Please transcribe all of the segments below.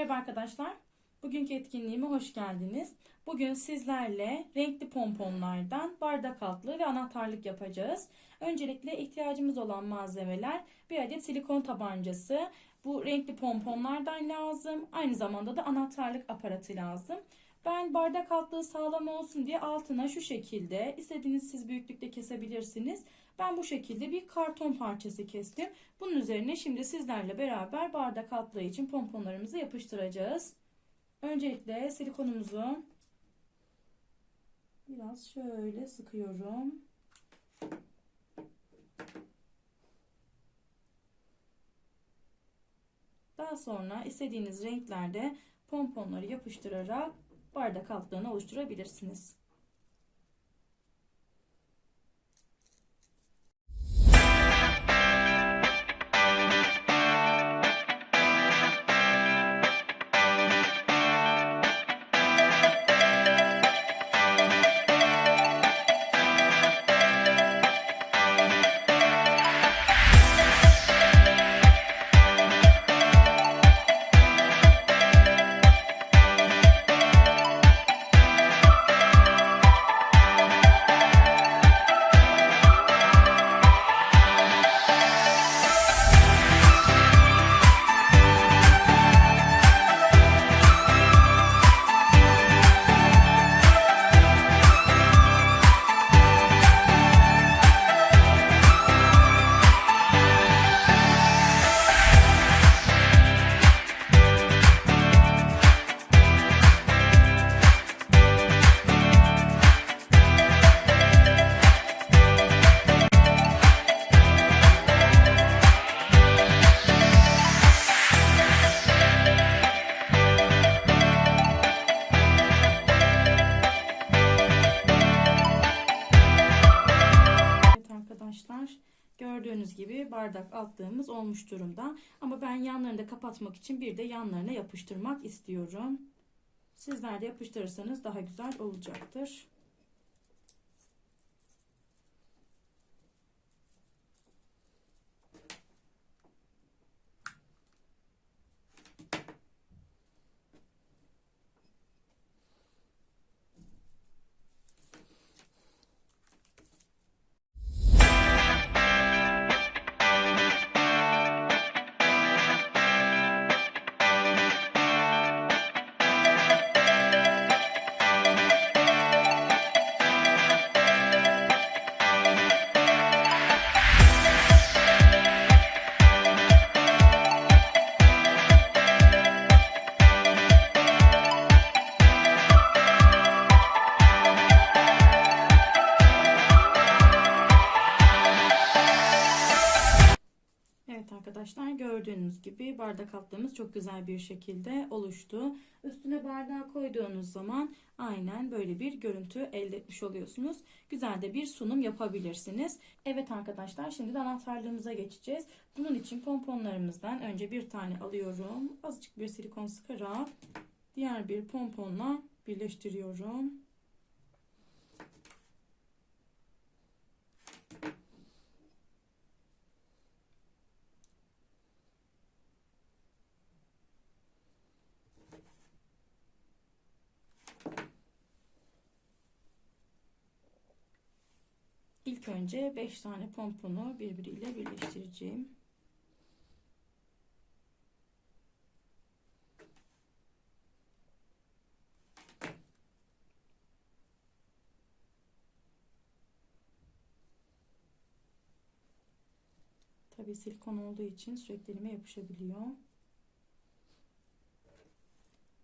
Merhaba arkadaşlar. Bugünkü etkinliğime hoş geldiniz. Bugün sizlerle renkli pomponlardan bardak altlığı ve anahtarlık yapacağız. Öncelikle ihtiyacımız olan malzemeler bir adet silikon tabancası. Bu renkli pomponlardan lazım. Aynı zamanda da anahtarlık aparatı lazım. Ben bardak altlığı sağlam olsun diye altına şu şekilde istediğiniz siz büyüklükte kesebilirsiniz. Ben bu şekilde bir karton parçası kestim. Bunun üzerine şimdi sizlerle beraber bardak altlığı için pomponlarımızı yapıştıracağız. Öncelikle silikonumuzu biraz şöyle sıkıyorum. Daha sonra istediğiniz renklerde pomponları yapıştırarak bardak altlığını oluşturabilirsiniz. Bardak altlığımız olmuş durumda. Ama ben yanlarını da kapatmak için bir de yanlarına yapıştırmak istiyorum. Sizler de yapıştırırsanız daha güzel olacaktır. Gibi bardak altlığımız çok güzel bir şekilde oluştu. Üstüne bardağı koyduğunuz zaman aynen böyle bir görüntü elde etmiş oluyorsunuz. Güzel de bir sunum yapabilirsiniz. Evet arkadaşlar şimdi de anahtarlığımıza geçeceğiz. Bunun için pomponlarımızdan önce bir tane alıyorum. Azıcık bir silikon sıkarak diğer bir pomponla birleştiriyorum. İlk önce 5 tane pomponu birbiriyle birleştireceğim. Tabii silikon olduğu için sürekli elime yapışabiliyor.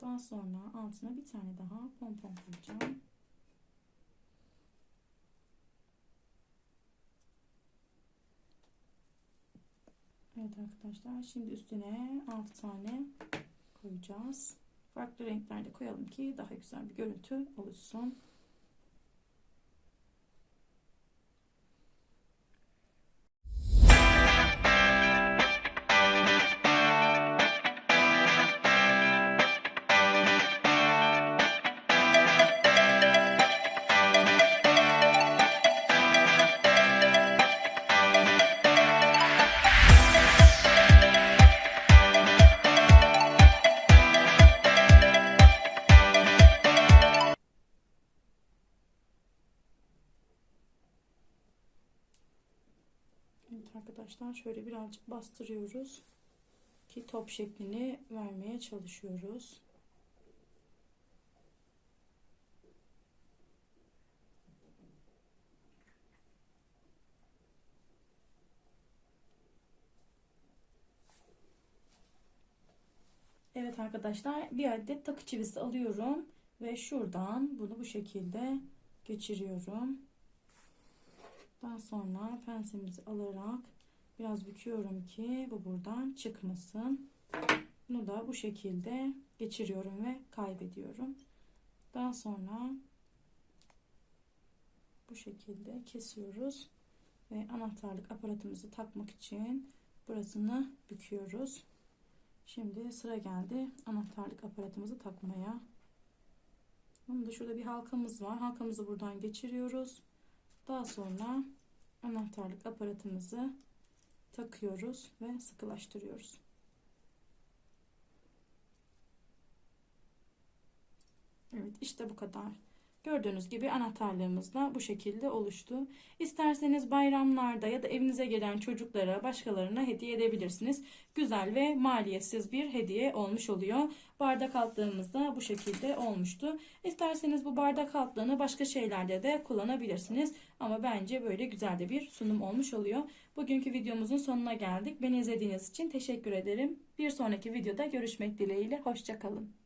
Daha sonra altına bir tane daha pompon koyacağım. Evet arkadaşlar şimdi üstüne 6 tane koyacağız. Farklı renklerde koyalım ki daha güzel bir görüntü oluşsun. Arkadaşlar şöyle birazcık bastırıyoruz ki top şeklini vermeye çalışıyoruz. Evet arkadaşlar bir adet takı çivisi alıyorum ve şuradan bunu bu şekilde geçiriyorum. Daha sonra pensemizi alarak biraz büküyorum ki bu buradan çıkmasın. Bunu da bu şekilde geçiriyorum ve kaybediyorum. Daha sonra bu şekilde kesiyoruz ve anahtarlık aparatımızı takmak için burasını büküyoruz. Şimdi sıra geldi anahtarlık aparatımızı takmaya. Bunun da şurada bir halkamız var. Halkamızı buradan geçiriyoruz. Daha sonra anahtarlık aparatımızı takıyoruz ve sıkılaştırıyoruz. Evet işte bu kadar. Gördüğünüz gibi anahtarlığımız da bu şekilde oluştu. İsterseniz bayramlarda ya da evinize gelen çocuklara, başkalarına hediye edebilirsiniz. Güzel ve maliyetsiz bir hediye olmuş oluyor. Bardak altlığımız da bu şekilde olmuştu. İsterseniz bu bardak altlığını başka şeylerde de kullanabilirsiniz. Ama bence böyle güzel de bir sunum olmuş oluyor. Bugünkü videomuzun sonuna geldik. Beni izlediğiniz için teşekkür ederim. Bir sonraki videoda görüşmek dileğiyle. Hoşçakalın.